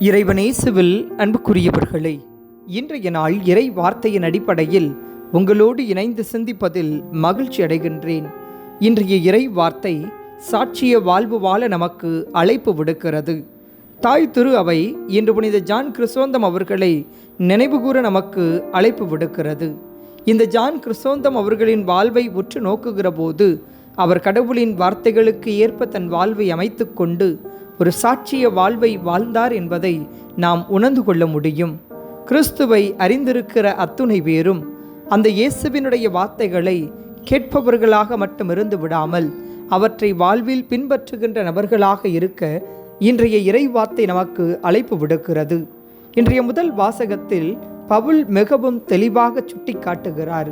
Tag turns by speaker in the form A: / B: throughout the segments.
A: இறைவனேசுவில் அன்புக்குரியவர்களே இன்றைய நாள் இறை வார்த்தையின் அடிப்படையில் உங்களோடு இணைந்து சிந்திப்பதில் மகிழ்ச்சி அடைகின்றேன். இன்றைய இறை வார்த்தை சாட்சிய வாழ்வு வாழ நமக்கு அழைப்பு விடுக்கிறது. தாய் திரு அவை இன்று புனித ஜான் கிறிசோந்தம் அவர்களை நினைவுகூர நமக்கு அழைப்பு விடுக்கிறது. இந்த ஜான் கிறிசோந்தம் அவர்களின் வாழ்வை உற்று நோக்குகிற போது அவர் கடவுளின் வார்த்தைகளுக்கு ஏற்ப தன் வாழ்வை அமைத்துக்கொண்டு ஒரு சாட்சிய வாழ்வை வாழ்ந்தார் என்பதை நாம் உணர்ந்து கொள்ள முடியும். கிறிஸ்துவை அறிந்திருக்கிற அத்துணை பேரும் அந்த இயேசுவினுடைய வார்த்தைகளை கேட்பவர்களாக மட்டும் இருந்து விடாமல் அவற்றை வாழ்வில் பின்பற்றுகின்ற நபர்களாக இருக்க இன்றைய இறை வார்த்தை நமக்கு அழைப்பு விடுக்கிறது. இன்றைய முதல் வாசகத்தில் பவுல் மிகவும் தெளிவாக சுட்டிக்காட்டுகிறார்.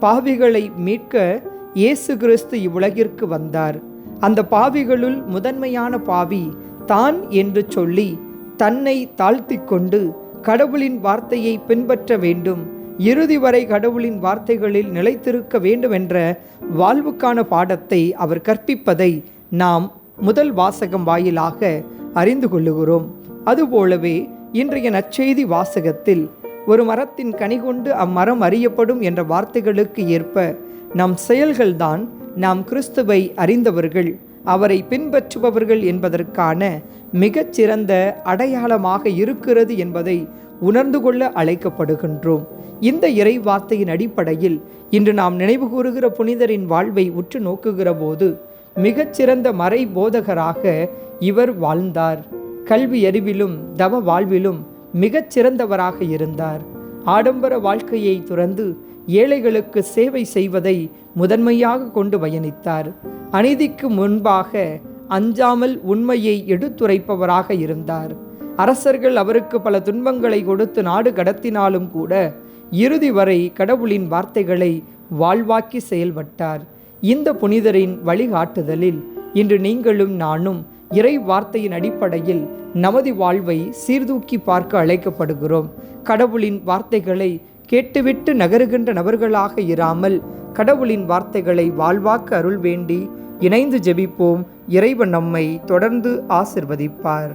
A: பாவிகளை மீட்க இயேசு கிறிஸ்து இவ்வுலகிற்கு வந்தார். அந்த பாவிகளுள் முதன்மையான பாவி தான் என்று சொல்லி தன்னை தாழ்த்தி கொண்டு கடவுளின் வார்த்தையை பின்பற்ற வேண்டும். இறுதி வரை கடவுளின் வார்த்தைகளில் நிலைத்திருக்க வேண்டுமென்ற வாழ்வுக்கான பாடத்தை அவர் கற்பிப்பதை நாம் முதல் வாசகம் வாயிலாக அறிந்து கொள்ளுகிறோம். அதுபோலவே இன்றைய நற்செய்தி வாசகத்தில் ஒரு மரத்தின் கனி கொண்டு அம்மரம் அறியப்படும் என்ற வார்த்தைகளுக்கு ஏற்ப நம் செயல்கள்தான் நாம் கிறிஸ்துவை அறிந்தவர்கள் அவரை பின்பற்றுபவர்கள் என்பதற்கான மிகச்சிறந்த அடையாளமாக இருக்கிறது என்பதை உணர்ந்து கொள்ள அழைக்கப்படுகின்றோம். இந்த இறை வார்த்தையின் அடிப்படையில் இன்று நாம் நினைவு கூறுகிற புனிதரின் வாழ்வை உற்று நோக்குகிற போது மிகச்சிறந்த மறை போதகராக இவர் வாழ்ந்தார். கல்வி அறிவிலும் தவ வாழ்விலும் மிகச்சிறந்தவராக இருந்தார். ஆடம்பர வாழ்க்கையை துறந்து ஏழைகளுக்கு சேவை செய்வதை முதன்மையாக கொண்டு பயணித்தார். அநீதிக்கு முன்பாக அஞ்சாமல் உண்மையை எடுத்துரைப்பவராக இருந்தார். அரசர்கள் அவருக்கு பல துன்பங்களை கொடுத்து நாடு கடத்தினாலும் கூட இறுதி வரை கடவுளின் வார்த்தைகளை வாழ்வாக்கி செயல்பட்டார். இந்த புனிதரின் வழிகாட்டுதலில் இன்று நீங்களும் நானும் இறை வார்த்தையின் அடிப்படையில் நமது வாழ்வை சீர்தூக்கி பார்க்க அழைக்கப்படுகிறோம். கடவுளின் வார்த்தைகளை கேட்டுவிட்டு நகருகின்ற நபர்களாக இராமல் கடவுளின் வார்த்தைகளை வாழ்வாக்கு அருள் வேண்டி இணைந்து ஜெபிப்போம். இறைவன் நம்மை தொடர்ந்து ஆசிர்வதிப்பார்.